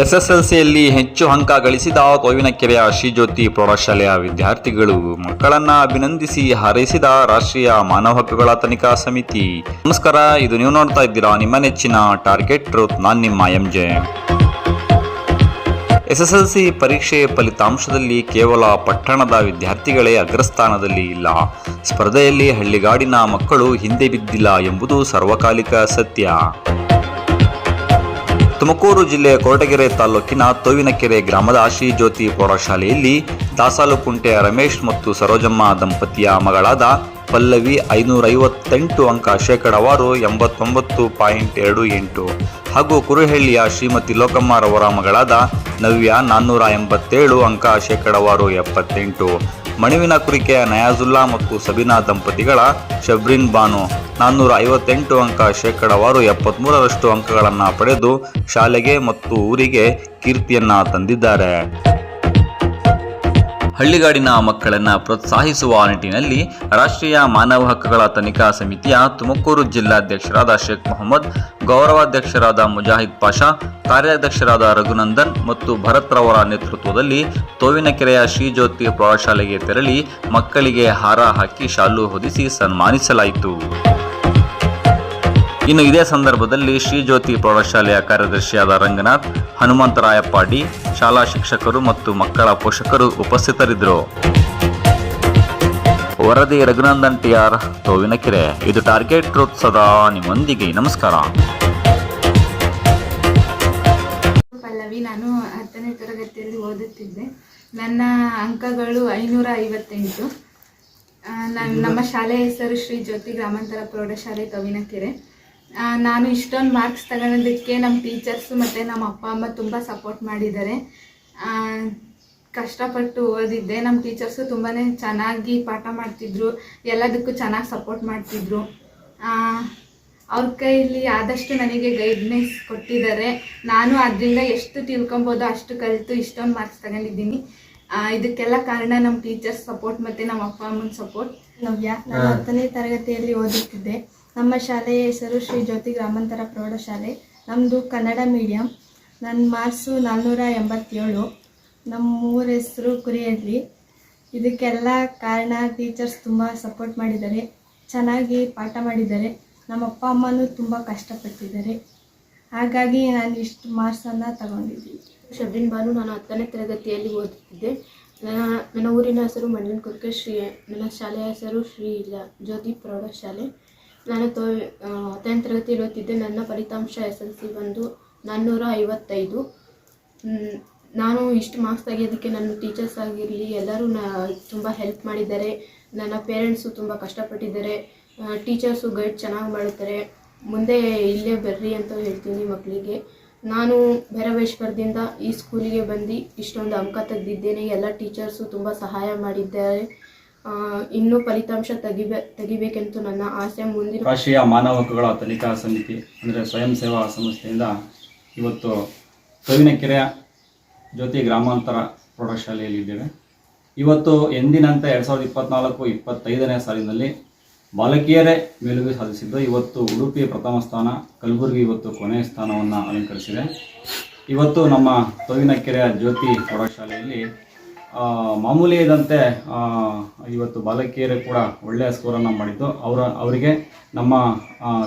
ಎಸ್ಎಸ್ಎಲ್ಸಿಯಲ್ಲಿ ಹೆಚ್ಚು ಅಂಕ ಗಳಿಸಿದ ಕೋವಿನಕೆರೆಯ ಶ್ರೀಜ್ಯೋತಿ ಪ್ರೌಢಶಾಲೆಯ ವಿದ್ಯಾರ್ಥಿಗಳು ಮಕ್ಕಳನ್ನ ಅಭಿನಂದಿಸಿ ಹಾರೈಸಿದ ರಾಷ್ಟ್ರೀಯ ಮಾನವ ಹಕ್ಕುಗಳ ತನಿಖಾ ಸಮಿತಿ. ನಮಸ್ಕಾರ, ಇದು ನೀವು ನೋಡ್ತಾ ಇದ್ದೀರಾ ನಿಮ್ಮ ನೆಚ್ಚಿನ ಟಾರ್ಗೆಟ್ ಟ್ರೂತ್. ನಾನ್ ನಿಮ್ಮ ಎಂಜೆ. ಎಸ್ಎಸ್ಎಲ್ಸಿ ಪರೀಕ್ಷೆ ಫಲಿತಾಂಶದಲ್ಲಿ ಕೇವಲ ಪಟ್ಟಣದ ವಿದ್ಯಾರ್ಥಿಗಳೇ ಅಗ್ರಸ್ಥಾನದಲ್ಲಿ ಇಲ್ಲ. ಸ್ಪರ್ಧೆಯಲ್ಲಿ ಹಳ್ಳಿಗಾಡಿನ ಮಕ್ಕಳು ಹಿಂದೆ ಬಿದ್ದಿಲ್ಲ ಎಂಬುದು ಸರ್ವಕಾಲಿಕ ಸತ್ಯ. ತುಮಕೂರು ಜಿಲ್ಲೆಯ ಕೊರಟಗೆರೆ ತಾಲೂಕಿನ ತೋವಿನಕೆರೆ ಗ್ರಾಮದ ಶ್ರೀ ಜ್ಯೋತಿ ಪ್ರೌಢಶಾಲೆಯಲ್ಲಿ ದಾಸಾಲುಕುಂಟೆಯ ರಮೇಶ್ ಮತ್ತು ಸರೋಜಮ್ಮ ದಂಪತಿಯ ಮಗಳಾದ ಪಲ್ಲವಿ ಐನೂರೈವತ್ತೆಂಟು ಅಂಕ ಶೇಕಡಾವಾರು ಎಂಬತ್ತೊಂಬತ್ತು ಪಾಯಿಂಟ್ ಎರಡು ಎಂಟು ಹಾಗೂ ಕುರುಹಳ್ಳಿಯ ಶ್ರೀಮತಿ ಲೋಕಮ್ಮರವರ ಮಗಳಾದ ನವ್ಯ ನಾನ್ನೂರ ಎಂಬತ್ತೇಳು ಅಂಕ ಶೇಕಡಾವಾರು ಎಪ್ಪತ್ತೆಂಟು. ಮಣಿವಿನ ಕುರಿಕೆಯ ನಯಾಜುಲ್ಲಾ ಮತ್ತು ಸಬಿನಾ ದಂಪತಿಗಳ ಶಬ್ರಿನ್ ಬಾನು. ನಾನ್ನೂರ ಐವತ್ತೆಂಟು ಅಂಕ ಶೇಕಡಾವಾರು ಎಪ್ಪತ್ತ್ಮೂರರಷ್ಟು ಅಂಕಗಳನ್ನು ಪಡೆದು ಶಾಲೆಗೆ ಮತ್ತು ಊರಿಗೆ ಕೀರ್ತಿಯನ್ನು ತಂದಿದ್ದಾರೆ. ಹಳ್ಳಿಗಾಡಿನ ಮಕ್ಕಳನ್ನು ಪ್ರೋತ್ಸಾಹಿಸುವ ನಿಟ್ಟಿನಲ್ಲಿ ರಾಷ್ಟ್ರೀಯ ಮಾನವ ಹಕ್ಕುಗಳ ತನಿಖಾ ಸಮಿತಿಯ ತುಮಕೂರು ಜಿಲ್ಲಾಧ್ಯಕ್ಷರಾದ ಶೇಖ್ ಮೊಹಮ್ಮದ್, ಗೌರವಾಧ್ಯಕ್ಷರಾದ ಮುಜಾಹಿದ್ ಪಾಷಾ, ಕಾರ್ಯಾಧ್ಯಕ್ಷರಾದ ರಘುನಂದನ್ ಮತ್ತು ಭರತ್ ರವರ ನೇತೃತ್ವದಲ್ಲಿ ತೋವಿನಕೆರೆಯ ಶ್ರೀಜ್ಯೋತಿ ಪ್ರೌಢಶಾಲೆಗೆ ತೆರಳಿ ಮಕ್ಕಳಿಗೆ ಹಾರ ಹಾಕಿ ಶಾಲು ಹೊದಿಸಿ ಸನ್ಮಾನಿಸಲಾಯಿತು. ಇನ್ನು ಇದೇ ಸಂದರ್ಭದಲ್ಲಿ ಶ್ರೀಜ್ಯೋತಿ ಪ್ರೌಢಶಾಲೆಯ ಕಾರ್ಯದರ್ಶಿಯಾದ ರಂಗನಾಥ್ ಹನುಮಂತರಾಯಪ್ಪಾಡಿ ಶಾಲಾ ಶಿಕ್ಷಕರು ಮತ್ತು ಮಕ್ಕಳ ಪೋಷಕರು ಉಪಸ್ಥಿತರಿದ್ದರು. ವರದಿ ರಘುನಂದನ್ ಟಿ ಟಿಆರ್ ತೋವಿನಕೆರೆ ಇದು ಟಾರ್ಗೆಟ್ ಟ್ರೂತ್ ಸದಾ ನಿಮ್ಮೊಂದಿಗೆ. ನಮಸ್ಕಾರ. ಪಲ್ಲವಿ ನಾನು ಹತ್ತನೇ ತರಗತಿಯಲ್ಲಿ ಓದುತ್ತಿದ್ದೆ. ನನ್ನ ಅಂಕಗಳು ಐನೂರ ಐವತ್ತೆಂಟು ನಮ್ಮ ಶಾಲೆ ಹೆಸರು ಶ್ರೀ ಜ್ಯೋತಿ ಗ್ರಾಮಾಂತರ ಪ್ರೌಢಶಾಲೆ ತವಿನಕೆರೆ ಆ, ನಾನು ಇಷ್ಟೊಂದು ಮಾರ್ಕ್ಸ್ ತಗೊಳೋದಕ್ಕೆ ನಮ್ಮ ಟೀಚರ್ಸು ಮತ್ತು ನಮ್ಮ ಅಪ್ಪ ಅಮ್ಮ ತುಂಬ ಸಪೋರ್ಟ್ ಮಾಡಿದ್ದಾರೆ. ಆ, ಕಷ್ಟಪಟ್ಟು ಓದಿದ್ದೆ. ನಮ್ಮ ಟೀಚರ್ಸು ತುಂಬಾ ಚೆನ್ನಾಗಿ ಪಾಠ ಮಾಡ್ತಿದ್ರು. ಎಲ್ಲದಕ್ಕೂ ಚೆನ್ನಾಗಿ ಸಪೋರ್ಟ್ ಮಾಡ್ತಿದ್ರು. ಆ, ಅವ್ರ ಕೈಯಲ್ಲಿ ಆದಷ್ಟು ನನಗೆ ಗೈಡ್ನೆಸ್ ಕೊಟ್ಟಿದ್ದಾರೆ. ನಾನು ಅದರಿಂದ ಎಷ್ಟು ತಿಳ್ಕೊಬೋದು ಅಷ್ಟು ಕಲಿತು ಇಷ್ಟೊಂದು ಮಾರ್ಕ್ಸ್ ತಗೊಂಡಿದ್ದೀನಿ. ಇದಕ್ಕೆಲ್ಲ ಕಾರಣ ನಮ್ಮ ಟೀಚರ್ಸ್ ಸಪೋರ್ಟ್ ಮತ್ತು ನಮ್ಮ ಅಪ್ಪ ಅಮ್ಮನ ಸಪೋರ್ಟ್ ನವ್ಯ ನಾನು ಹತ್ತನೇ ತರಗತಿಯಲ್ಲಿ ಓದುತ್ತಿದ್ದೆ. ನಮ್ಮ ಶಾಲೆಯ ಹೆಸರು ಶ್ರೀ ಜ್ಯೋತಿ ಗ್ರಾಮಾಂತರ ಪ್ರೌಢಶಾಲೆ ನಮ್ಮದು ಕನ್ನಡ ಮೀಡಿಯಂ ನನ್ನ ಮಾರ್ಕ್ಸು ನಾನ್ನೂರ ಎಂಬತ್ತೇಳು. ನಮ್ಮ ಊರ ಹೆಸರು ಕುರಿಯಡ್ಲಿ ಇದಕ್ಕೆಲ್ಲ ಕಾರಣ ಟೀಚರ್ಸ್ ತುಂಬ ಸಪೋರ್ಟ್ ಮಾಡಿದ್ದಾರೆ. ಚೆನ್ನಾಗಿ ಪಾಠ ಮಾಡಿದ್ದಾರೆ. ನಮ್ಮ ಅಪ್ಪ ಅಮ್ಮನೂ ತುಂಬ ಕಷ್ಟಪಟ್ಟಿದ್ದಾರೆ. ಹಾಗಾಗಿ ನಾನು ಇಷ್ಟು ಮಾರ್ಕ್ಸನ್ನು ತಗೊಂಡಿದ್ದೀನಿ. ಶಬ್ರಿನ್ ಬಾನು ನಾನು ಹತ್ತನೇ ತರಗತಿಯಲ್ಲಿ ಓದುತ್ತಿದ್ದೆ ನನ್ನ ನನ್ನ ಊರಿನ ಹೆಸರು ಮಂಡನ್ ಕುರ್ಕೆ ಶ್ರೀ, ನನ್ನ ಶಾಲೆಯ ಹೆಸರು ಶ್ರೀ ಜ್ಯೋತಿ ಪ್ರೌಢಶಾಲೆ ನಾನು ತೋ ಹತ್ತನೇ ತರಗತಿಯಲ್ಲಿ ಓದ್ತಿದ್ದೆ. ನನ್ನ ಫಲಿತಾಂಶ ಎಸ್ ಎಲ್ ಸಿ ಬಂದು ನಾನ್ನೂರ ಐವತ್ತೈದು ನಾನು ಇಷ್ಟು ಮಾರ್ಕ್ಸ್ ತೆಗೆಯೋದಕ್ಕೆ ನನ್ನ ಟೀಚರ್ಸ್ ಆಗಿರಲಿ, ಎಲ್ಲರೂ ನ, ತುಂಬ ಹೆಲ್ಪ್ ಮಾಡಿದ್ದಾರೆ. ನನ್ನ ಪೇರೆಂಟ್ಸು ತುಂಬ ಕಷ್ಟಪಟ್ಟಿದ್ದಾರೆ. ಟೀಚರ್ಸು ಗೈಡ್ ಚೆನ್ನಾಗಿ ಮಾಡುತ್ತಾರೆ. ಮುಂದೆ ಇಲ್ಲೇ ಬರ್ರಿ ಅಂತ ಹೇಳ್ತೀನಿ ಮಕ್ಕಳಿಗೆ ನಾನು ಭೈರವೇಶ್ವರದಿಂದ ಈ ಸ್ಕೂಲಿಗೆ ಬಂದು ಇಷ್ಟೊಂದು ಅಂಕ ತೆಗೆದಿದ್ದೇನೆ. ಎಲ್ಲ ಟೀಚರ್ಸು ತುಂಬ ಸಹಾಯ ಮಾಡಿದ್ದಾರೆ. ಇನ್ನೂ ಫಲಿತಾಂಶ ತೆಗಿಬೇ, ತೆಗಿಬೇಕೆಂದು ನನ್ನ ಆಸೆ. ಮುಂದಿನ ರಾಷ್ಟ್ರೀಯ ಮಾನವ ಹಕ್ಕುಗಳ ತನಿಖಾ ಸಮಿತಿ, ಅಂದರೆ ಸ್ವಯಂ ಸೇವಾ ಸಂಸ್ಥೆಯಿಂದ ಇವತ್ತು ಕವಿನಕೆರೆಯ ಜ್ಯೋತಿ ಗ್ರಾಮಾಂತರ ಪ್ರೌಢಶಾಲೆಯಲ್ಲಿದ್ದೇವೆ ಇವತ್ತು ಎಂದಿನಂತೆ ಎರಡು ಸಾವಿರದ ಇಪ್ಪತ್ನಾಲ್ಕು, ಇಪ್ಪತ್ತೈದನೇ ಸಾಲಿನಲ್ಲಿ ಬಾಲಕಿಯರೇ ಮೇಲುಗೈ ಸಾಧಿಸಿದ್ದು, ಇವತ್ತು ಉಡುಪಿ ಪ್ರಥಮ ಸ್ಥಾನ, ಕಲಬುರಗಿ ಇವತ್ತು ಕೊನೆಯ ಸ್ಥಾನವನ್ನು ಅಲಂಕರಿಸಿದೆ. ಇವತ್ತು ನಮ್ಮ ತೊವಿನಕೆರೆಯ ಜ್ಯೋತಿ ಪ್ರೌಢಶಾಲೆಯಲ್ಲಿ ಮಾಮೂಲಿ ಇದ್ದಂತೆ ಇವತ್ತು ಬಾಲಕಿಯರು ಕೂಡ ಒಳ್ಳೆಯ ಸ್ಕೋರನ್ನು ಮಾಡಿದ್ದು. ಅವರ, ಅವರಿಗೆ ನಮ್ಮ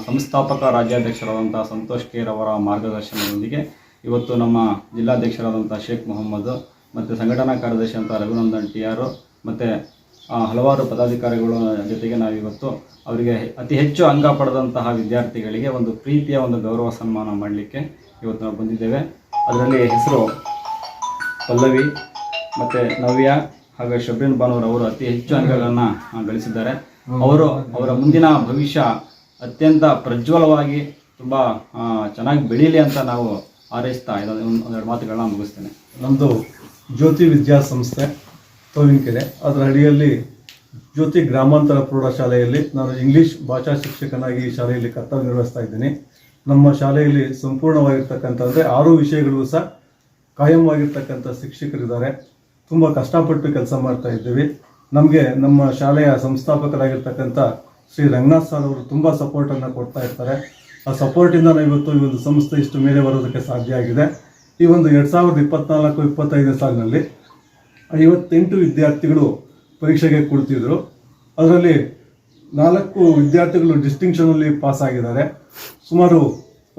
ಸಂಸ್ಥಾಪಕ ರಾಜ್ಯಾಧ್ಯಕ್ಷರಾದಂಥ ಸಂತೋಷ್ ಕೇರ್ ಅವರ ಮಾರ್ಗದರ್ಶನದೊಂದಿಗೆ ಇವತ್ತು ನಮ್ಮ ಜಿಲ್ಲಾಧ್ಯಕ್ಷರಾದಂಥ ಶೇಖ್ ಮೊಹಮ್ಮದ್ ಮತ್ತು ಸಂಘಟನಾ ಕಾರ್ಯದರ್ಶಿ ಅಂತ ರಘುನಂದನ್ ಟಿ ಆರ್ ಮತ್ತು ಹಲವಾರು ಪದಾಧಿಕಾರಿಗಳ ಜೊತೆಗೆ ನಾವಿವತ್ತು ಅವರಿಗೆ ಅತಿ ಹೆಚ್ಚು ಅಂಗ ಪಡೆದಂತಹ ವಿದ್ಯಾರ್ಥಿಗಳಿಗೆ ಒಂದು ಪ್ರೀತಿಯ, ಒಂದು ಗೌರವ ಸನ್ಮಾನ ಮಾಡಲಿಕ್ಕೆ ಇವತ್ತು ನಾವು ಬಂದಿದ್ದೇವೆ. ಅದರಲ್ಲಿ ಹೆಸರು ಪಲ್ಲವಿ. ಮತ್ತು ನವ್ಯ ಹಾಗೂ ಶಬ್ರಿನ್ ಬಾನೂರ್ ಅವರು ಅತಿ ಹೆಚ್ಚು ಅಂಕಗಳನ್ನು ಗಳಿಸಿದ್ದಾರೆ. ಅವರು ಅವರ ಮುಂದಿನ ಭವಿಷ್ಯ ಅತ್ಯಂತ ಪ್ರಜ್ವಲವಾಗಿ ತುಂಬ ಚೆನ್ನಾಗಿ ಬೆಳೀಲಿ ಅಂತ ನಾವು ಹಾರೈಸ್ತಾ ಒಂದು ಒಂದೆರಡು ಮಾತುಗಳನ್ನ ಮುಗಿಸ್ತೇನೆ. ನಮ್ಮದು ಜ್ಯೋತಿ ವಿದ್ಯಾಸಂಸ್ಥೆ ತೋವಿನಕೆರೆ. ಅದರ ಅಡಿಯಲ್ಲಿ ಜ್ಯೋತಿ ಗ್ರಾಮಾಂತರ ಪ್ರೌಢಶಾಲೆಯಲ್ಲಿ ನಾನು ಇಂಗ್ಲಿಷ್ ಭಾಷಾ ಶಿಕ್ಷಕನಾಗಿ ಈ ಶಾಲೆಯಲ್ಲಿ ಕರ್ತವ್ಯ ನಿರ್ವಹಿಸ್ತಾ ಇದ್ದೀನಿ. ನಮ್ಮ ಶಾಲೆಯಲ್ಲಿ ಸಂಪೂರ್ಣವಾಗಿರ್ತಕ್ಕಂಥ ಅಂದರೆ ಆರು ವಿಷಯಗಳಿಗೂ ಸಹ ಕಾಯಂವಾಗಿರ್ತಕ್ಕಂಥ ಶಿಕ್ಷಕರಿದ್ದಾರೆ. ತುಂಬ ಕಷ್ಟಪಟ್ಟು ಕೆಲಸ ಮಾಡ್ತಾ ಇದ್ದೀವಿ. ನಮಗೆ ನಮ್ಮ ಶಾಲೆಯ ಸಂಸ್ಥಾಪಕರಾಗಿರ್ತಕ್ಕಂಥ ಶ್ರೀ ರಂಗನಾಥ್ ಸರ್ ಅವರು ತುಂಬ ಸಪೋರ್ಟನ್ನು ಕೊಡ್ತಾ ಇರ್ತಾರೆ. ಆ ಸಪೋರ್ಟಿಂದ ಇವತ್ತು ಈ ಒಂದು ಸಂಸ್ಥೆ ಇಷ್ಟು ಮೇಲೆ ಬರೋದಕ್ಕೆ ಸಾಧ್ಯ ಆಗಿದೆ. ಈ ಒಂದು ಎರಡು ಸಾವಿರದ ಇಪ್ಪತ್ನಾಲ್ಕು, ಇಪ್ಪತ್ತೈದನೇ ಸಾಲಿನಲ್ಲಿ ಐವತ್ತೆಂಟು ವಿದ್ಯಾರ್ಥಿಗಳು ಪರೀಕ್ಷೆಗೆ ಕೊಡ್ತಿದ್ರು. ಅದರಲ್ಲಿ ನಾಲ್ಕು ವಿದ್ಯಾರ್ಥಿಗಳು ಡಿಸ್ಟಿಂಕ್ಷನಲ್ಲಿ ಪಾಸ್ ಆಗಿದ್ದಾರೆ. ಸುಮಾರು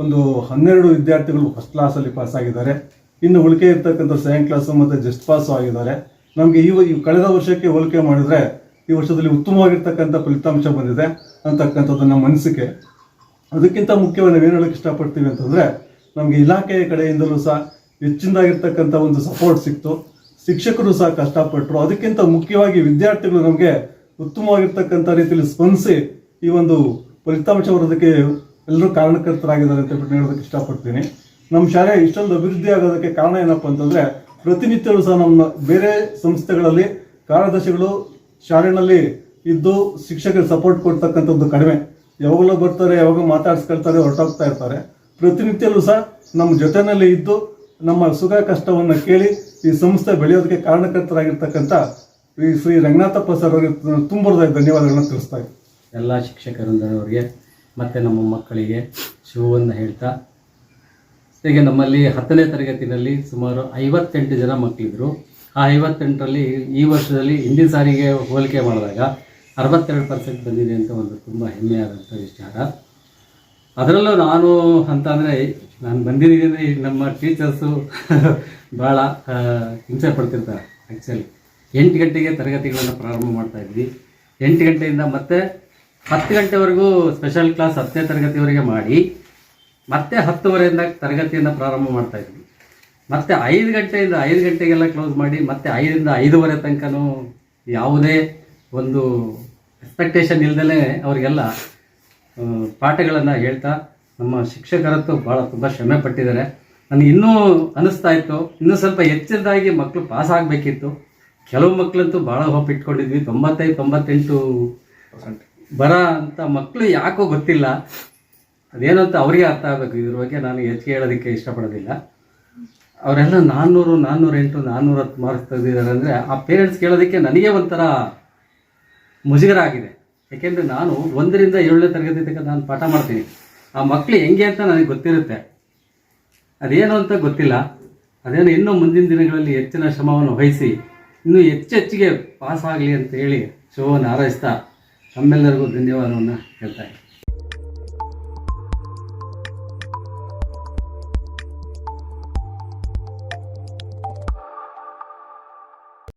ಒಂದು ಹನ್ನೆರಡು ವಿದ್ಯಾರ್ಥಿಗಳು ಫಸ್ಟ್ ಕ್ಲಾಸಲ್ಲಿ ಪಾಸ್ ಆಗಿದ್ದಾರೆ. ಇನ್ನು ಉಳಿಕೆ ಇರ್ತಕ್ಕಂಥ ಸೆಕೆಂಡ್ ಕ್ಲಾಸು ಮತ್ತು ಜಸ್ಟ್ ಪಾಸು ಆಗಿದ್ದಾರೆ. ನಮಗೆ ಈ ಕಳೆದ ವರ್ಷಕ್ಕೆ ಹೋಲಿಕೆ ಮಾಡಿದ್ರೆ ಈ ವರ್ಷದಲ್ಲಿ ಉತ್ತಮವಾಗಿರ್ತಕ್ಕಂಥ ಫಲಿತಾಂಶ ಬಂದಿದೆ ಅಂತಕ್ಕಂಥದ್ದು ನಮ್ಮ ಅನಿಸಿಕೆ ಅದಕ್ಕಿಂತ ಮುಖ್ಯವಾಗಿ ನಾವು ಏನು ಹೇಳಕ್ಕೆ ಇಷ್ಟಪಡ್ತೀವಿ ಅಂತಂದರೆ ನಮಗೆ ಇಲಾಖೆಯ ಕಡೆಯಿಂದಲೂ ಸಹ ಹೆಚ್ಚಿನದಾಗಿರ್ತಕ್ಕಂಥ ಒಂದು ಸಪೋರ್ಟ್ ಸಿಕ್ತು. ಶಿಕ್ಷಕರು ಸಹ ಕಷ್ಟಪಟ್ಟರು ಅದಕ್ಕಿಂತ ಮುಖ್ಯವಾಗಿ ವಿದ್ಯಾರ್ಥಿಗಳು ನಮಗೆ ಉತ್ತಮವಾಗಿರ್ತಕ್ಕಂಥ ರೀತಿಯಲ್ಲಿ ಸ್ಪಂದಿಸಿ ಈ ಒಂದು ಫಲಿತಾಂಶ ಬರೋದಕ್ಕೆ ಎಲ್ಲರೂ ಕಾರಣಕರ್ತರಾಗಿದ್ದಾರೆ ಅಂತ ಹೇಳೋದಕ್ಕೆ ಇಷ್ಟಪಡ್ತೀನಿ. ನಮ್ಮ ಶಾಲೆ ಇಷ್ಟೊಂದು ಅಭಿವೃದ್ಧಿ ಆಗೋದಕ್ಕೆ ಕಾರಣ ಏನಪ್ಪ ಅಂತಂದರೆ ಪ್ರತಿನಿತ್ಯವೂ ಸಹ ನಮ್ಮ ಬೇರೆ ಸಂಸ್ಥೆಗಳಲ್ಲಿ ಕಾರ್ಯದರ್ಶಿಗಳು ಶಾಲೆಯಲ್ಲಿ ಇದ್ದು ಶಿಕ್ಷಕರಿಗೆ ಸಪೋರ್ಟ್ ಕೊಡ್ತಕ್ಕಂಥದ್ದು ಕಡಿಮೆ. ಯಾವಾಗಲೂ ಬರ್ತಾರೆ ಯಾವಾಗ ಮಾತಾಡ್ಸ್ಕೊಳ್ತಾರೆ, ಹೊರಟೋಗ್ತಾ ಇರ್ತಾರೆ. ಪ್ರತಿನಿತ್ಯಲ್ಲೂ ಸಹ ನಮ್ಮ ಜೊತೆಯಲ್ಲಿ ಇದ್ದು ನಮ್ಮ ಸುಖ ಕಷ್ಟವನ್ನು ಕೇಳಿ ಈ ಸಂಸ್ಥೆ ಬೆಳೆಯೋದಕ್ಕೆ ಕಾರಣಕರ್ತರಾಗಿರ್ತಕ್ಕಂಥ ಈ ಶ್ರೀ ರಂಗನಾಥಪ್ಪ ಸರ್ ಅವರಿಗೆ ತುಂಬರದ ಧನ್ಯವಾದಗಳನ್ನ ತಿಳಿಸ್ತಾ ಇದ್ದೀನಿ. ಎಲ್ಲ ಶಿಕ್ಷಕರಂದರವರಿಗೆ ಮತ್ತು ನಮ್ಮ ಮಕ್ಕಳಿಗೆ ಶುಭವನ್ನು ಹೇಳ್ತಾ ಹೀಗೆ ನಮ್ಮಲ್ಲಿ ಹತ್ತನೇ ತರಗತಿನಲ್ಲಿ ಸುಮಾರು ಐವತ್ತೆಂಟು ಜನ ಮಕ್ಕಳಿದ್ರು. ಆ ಐವತ್ತೆಂಟರಲ್ಲಿ ಈ ವರ್ಷದಲ್ಲಿ ಹಿಂದಿನ ಸಾರಿಗೆ ಹೋಲಿಕೆ ಮಾಡಿದಾಗ ಅರವತ್ತೆರಡು ಪರ್ಸೆಂಟ್ ಬಂದಿದೆ ಅಂತ ಒಂದು ತುಂಬ ಹೆಮ್ಮೆಯಾದಂಥ ವಿಚಾರ. ಅದರಲ್ಲೂ ನಾನು ಅಂತ ಅಂದರೆ ನಾನು ಬಂದಿದ್ದೀನಿ ಅಂದರೆ ನಮ್ಮ ಟೀಚರ್ಸು ಭಾಳ ಹಿಂಸೆ ಪಡ್ತಿರ್ತಾರೆ ಆ್ಯಕ್ಚುಲಿ ಎಂಟು ಗಂಟೆಗೆ ತರಗತಿಗಳನ್ನು ಪ್ರಾರಂಭ ಮಾಡ್ತಾ ಇದ್ವಿ. ಎಂಟು ಗಂಟೆಯಿಂದ ಮತ್ತೆ ಹತ್ತು ಗಂಟೆವರೆಗೂ ಸ್ಪೆಷಲ್ ಕ್ಲಾಸ್ ಹತ್ತನೇ ತರಗತಿವರೆಗೆ ಮಾಡಿ. ಮತ್ತೆ ಹತ್ತುವರೆಯಿಂದ ತರಗತಿಯನ್ನು ಪ್ರಾರಂಭ ಮಾಡ್ತಾ ಇದ್ವಿ. ಮತ್ತೆ ಐದು ಗಂಟೆಯಿಂದ ಐದು ಗಂಟೆಗೆಲ್ಲ ಕ್ಲೋಸ್ ಮಾಡಿ ಮತ್ತೆ ಐದರಿಂದ ಐದೂವರೆ ತನಕನೂ ಯಾವುದೇ ಒಂದು ಎಕ್ಸ್ಪೆಕ್ಟೇಷನ್ ಇಲ್ದಲೇ ಅವರಿಗೆಲ್ಲ ಪಾಠಗಳನ್ನು ಹೇಳ್ತಾ ನಮ್ಮ ಶಿಕ್ಷಕರತ್ತು ಭಾಳ ತುಂಬ ಶ್ರಮೆ ಪಟ್ಟಿದ್ದಾರೆ. ನನಗೆ ಇನ್ನೂ ಅನ್ನಿಸ್ತಾ ಇತ್ತು. ಇನ್ನೂ ಸ್ವಲ್ಪ ಹೆಚ್ಚಿನದಾಗಿ ಮಕ್ಕಳು ಪಾಸ್ ಆಗಬೇಕಿತ್ತು. ಕೆಲವು ಮಕ್ಕಳಂತೂ ಭಾಳ ಹೋಪ್ ಇಟ್ಕೊಂಡಿದ್ವಿ. ತೊಂಬತ್ತೈದು ತೊಂಬತ್ತೆಂಟು ಬರ ಅಂತ ಮಕ್ಕಳು ಯಾಕೋ ಗೊತ್ತಿಲ್ಲ. ಅದೇನು ಅಂತ ಅವರಿಗೆ ಅರ್ಥ ಆಗಬೇಕು. ಇದ್ರ ಬಗ್ಗೆ ನಾನು ಹೆಚ್ಚಿಗೆ ಹೇಳೋದಕ್ಕೆ ಇಷ್ಟಪಡೋದಿಲ್ಲ. ಅವರೆಲ್ಲ ನಾನ್ನೂರು ನಾನ್ನೂರ ಎಂಟು ನಾನ್ನೂರ ಹತ್ತು ಮಾರ್ಕ್ಸ್ ತೆಗೆದಿದ್ದಾರೆ ಅಂದರೆ ಆ ಪೇರೆಂಟ್ಸ್ ಕೇಳೋದಕ್ಕೆ ನನಗೆ ಒಂಥರ ಮುಜುಗರ ಆಗಿದೆ ಯಾಕೆಂದರೆ ನಾನು ಒಂದರಿಂದ ಏಳನೇ ತರಗತಿ ತನಕ ನಾನು ಪಾಠ ಮಾಡ್ತೀನಿ. ಆ ಮಕ್ಕಳು ಹೆಂಗೆ ಅಂತ ನನಗೆ ಗೊತ್ತಿರುತ್ತೆ. ಅದೇನು ಅಂತ ಗೊತ್ತಿಲ್ಲ. ಅದೇನು ಇನ್ನೂ ಮುಂದಿನ ದಿನಗಳಲ್ಲಿ ಹೆಚ್ಚಿನ ಶ್ರಮವನ್ನು ವಹಿಸಿ, ಇನ್ನೂ ಹೆಚ್ಚೆಚ್ಚಿಗೆ ಪಾಸ್ ಆಗಲಿ ಅಂತ ಹೇಳಿ ಶುಭವನ್ನು ಹಾರೈಸ್ತಾ ನಮ್ಮೆಲ್ಲರಿಗೂ ಧನ್ಯವಾದವನ್ನು ಹೇಳ್ತಾ ಇದ್ದೀನಿ.